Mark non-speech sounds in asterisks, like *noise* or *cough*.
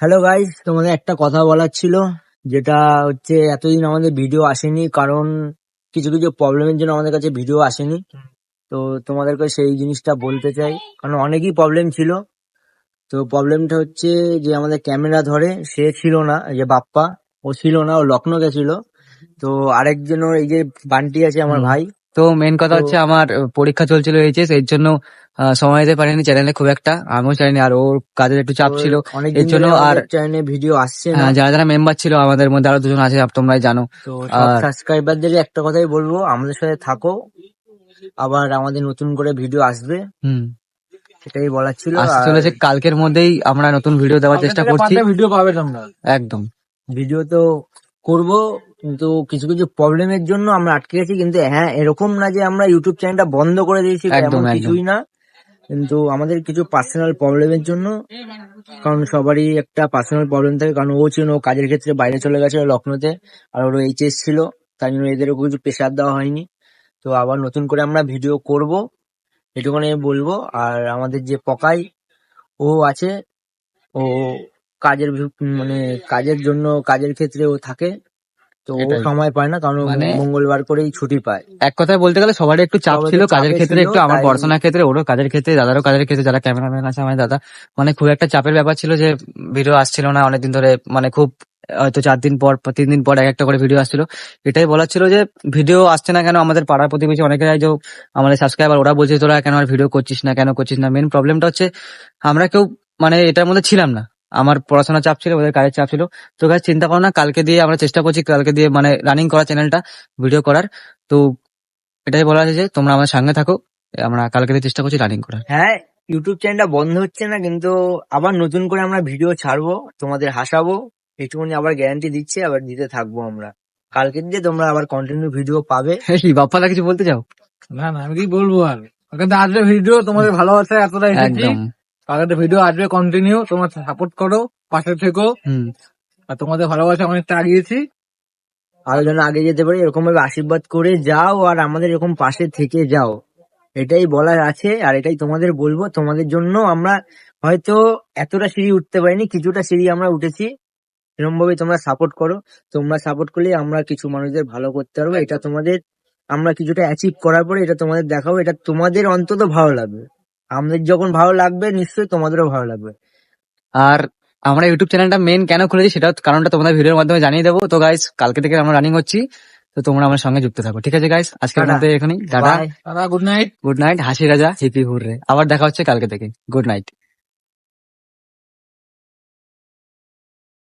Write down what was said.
Hello guys তোমাদের একটা কথা বলার ছিল যেটা হচ্ছে এতদিন আমাদের ভিডিও আসেনি কারণ কিছু কিছু প্রবলেমের জন্য আমাদের কাছে ভিডিও আসেনি। তো তোমাদেরকে সেই জিনিসটা বলতে চাই কারণ অনেকই প্রবলেম ছিল। তো প্রবলেমটা হচ্ছে যে আমাদের ক্যামেরা ধরে সে ছিল না যে বাপ্পা ও ছিল না ও লখনৌ গেছিল তো আরেকজন এই যে বান্টি আছে আমার ভাই তো মেন কথা হচ্ছে আমার পরীক্ষা চলছিল এইচএস এর জন্য সময় দিতে পারিনি চ্যানেলে খুব একটা আমিও চাইনি আর ওর কাজের একটু চাপ ছিল। এর জন্য আর চ্যানেলে ভিডিও আসছে না। যারা যারা মেম্বার ছিল আমাদের মধ্যে আরও দুজন আছে আপ- তোমরাই জানো। সাবস্ক্রাইবারদের একটা কথাই বলব আমাদের সাথে থাকো। আবার আমাদের নতুন করে ভিডিও আসবে। হুম। সেটাই বলার ছিল চলেছে কালকের মধ্যেই আমরা নতুন ভিডিও দেওয়ার চেষ্টা করছি। ভিডিও পাবে তোমরা। একদম। ভিডিও তো করব কিন্তু কিছু কিছু প্রবলেমের জন্য আমরা আটকে গেছি। কিন্তু হ্যাঁ এরকম না যে আমরা ইউটিউব চ্যানেলটা বন্ধ করে দিয়েছি এমন কিছুই না। কিন্তু আমাদের কিছু পার্সোনাল প্রবলেমের জন্য কারণ সবারই একটা পার্সোনাল প্রবলেম থাকে। কারণ ও ছিল ও কাজের ক্ষেত্রে বাইরে চলে গেছে লখনৌতে আর ওর এইচএস ছিল তাই জন্য এদেরও কিছু প্রেশার দেওয়া হয়নি। তো আবার নতুন করে আমরা ভিডিও করব এটুকুনি বলব। আর আমাদের যে পকাই ও আছে ও কাজের মানে কাজের জন্য কাজের ক্ষেত্রে ও থাকে। তো ও সময় পায় না কারণ মানে- মঙ্গলবার করেই ছুটি পায়। এক কথায় বলতে গেলে সবারই একটু চাপ ছিল কাজের ক্ষেত্রে একটু আমার পড়াশোনার ক্ষেত্রে ওরও কাজের ক্ষেত্রে দাদারও কাজের ক্ষেত্রে যারা ক্যামেরাম্যান আছে আমার দাদা মানে খুব একটা চাপের ব্যাপার ছিল যে ভিডিও আসছিল না অনেকদিন ধরে মানে খুব হয়তো চার দিন পর তিন দিন পর এক একটা করে ভিডিও আসছিল। এটাই বলার ছিল যে ভিডিও আসছে না কেন আমাদের পাড়ার প্রতিবেশী অনেকেরাই যে আমাদের সাবস্ক্রাইবার ওরা বলছে তোরা কেন আর ভিডিও করছিস না কেন করছিস না? মেন প্রবলেমটা হচ্ছে আমরা কেউ মানে এটার মধ্যে ছিলাম না। আমার পড়াশোনার চাপ ছিল ওদের কাজের চাপ ছিল। তো গাছ চিন্তা করো না কালকে দিয়ে আমরা চেষ্টা করছি কালকে দিয়ে মানে রানিং করা চ্যানেলটা ভিডিও করার। তো এটাই বলা আছে যে তোমরা আমার সঙ্গে থাকো। আমরা কালকে দিয়ে চেষ্টা করছি রানিং করার। হ্যাঁ ইউটিউব চ্যানেলটা বন্ধ হচ্ছে না কিন্তু আবার নতুন করে আমরা ভিডিও ছাড়বো তোমাদের হাসাবো এইটুকুনি আবার গ্যারান্টি দিচ্ছে আবার দিতে থাকব আমরা। কালকে দিয়ে তোমরা আবার কন্টিনিউ ভিডিও পাবে। *laughs* এই বাপ্পাদা কিছু বলতে চাও? না না আমি কি বলব আর? কিন্তু আসবে ভিডিও তোমাদের ভালোবাসা এতটা এসেছি। একদম কালকে ভিডিও আসবে কন্টিনিউ তোমার সাপোর্ট করো পাশে থেকো। হুম। আর তোমাদের ভালোবাসা অনেকটা আগিয়েছি। আরও যেন আগে যেতে পারি এরকম ভাবে আশীর্বাদ করে যাও আর আমাদের এরকম পাশে থেকে যাও। এটাই বলার আছে আর এটাই তোমাদের বলব। তোমাদের জন্য আমরা হয়তো এতটা সিঁড়ি উঠতে পারিনি কিছুটা সিঁড়ি আমরা উঠেছি। এরকম ভাবে তোমরা সাপোর্ট করো। তোমরা সাপোর্ট করলে আমরা কিছু মানুষদের ভালো করতে পারব। এটা তোমাদের আমরা কিছুটা অ্যাচিভ করার পরে এটা তোমাদের দেখাবো। এটা তোমাদের অন্তত ভালো লাগবে। আমাদের যখন ভালো লাগবে নিশ্চয়ই তোমাদেরও ভালো লাগবে। আর আমরা ইউটিউব চ্যানেলটা মেন কেন খুলেছি সেটা কারণটা তোমাদের ভিডিওর মাধ্যমে জানিয়ে দেবো। তো গাইস কালকে থেকে আমরা রানিং হচ্ছি। তো তোমরা আমার সঙ্গে যুক্ত থাকো। ঠিক আছে গাইস আজকে। মধ্যে এখানেই। টাটা। দাদা গুড নাইট গুড নাইট হাসি রাজা হিপি হুররে। আবার দেখা হচ্ছে কালকে থেকে। Good night